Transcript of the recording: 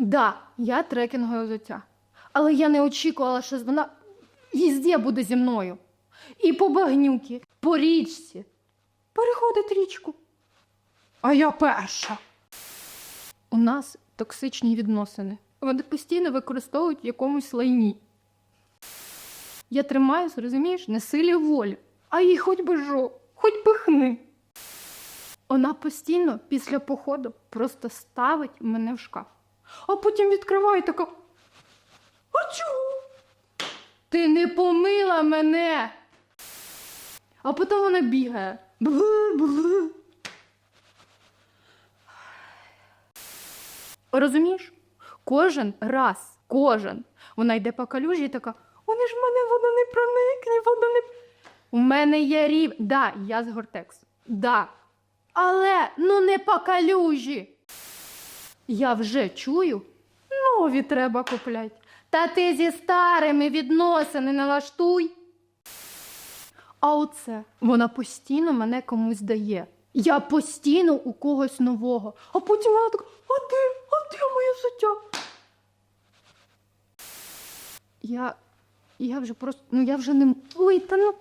Да, я трекінгове взуття. Але я не очікувала, що вона візде буде зі мною. І по багнюки, по річці. Переходить річку. А я перша. У нас токсичні відносини. Вони постійно використовують в якомусь лайні. Я тримаюсь, розумієш, на силі волі, а їй хоч би жо, хоч би хни. Вона постійно після походу просто ставить мене в шкаф. А потім відкриває і така. А чого? Ти не помила мене. А потім вона бігає. Бли, бли. Розумієш? Кожен раз, кожен. Вона йде по калюжі і така, вони ж в мене вода не проникне, вода не. У мене є рів. Да, я з гортекс. Да. Але ну не по калюжі. Я вже чую, нові треба купляти. Та ти зі старими відносини налаштуй. А оце вона постійно мене комусь дає. Я постійно у когось нового. А потім вона така, а де, а де моє життя? Я. Я вже просто. Ну я вже не. Ой, та ну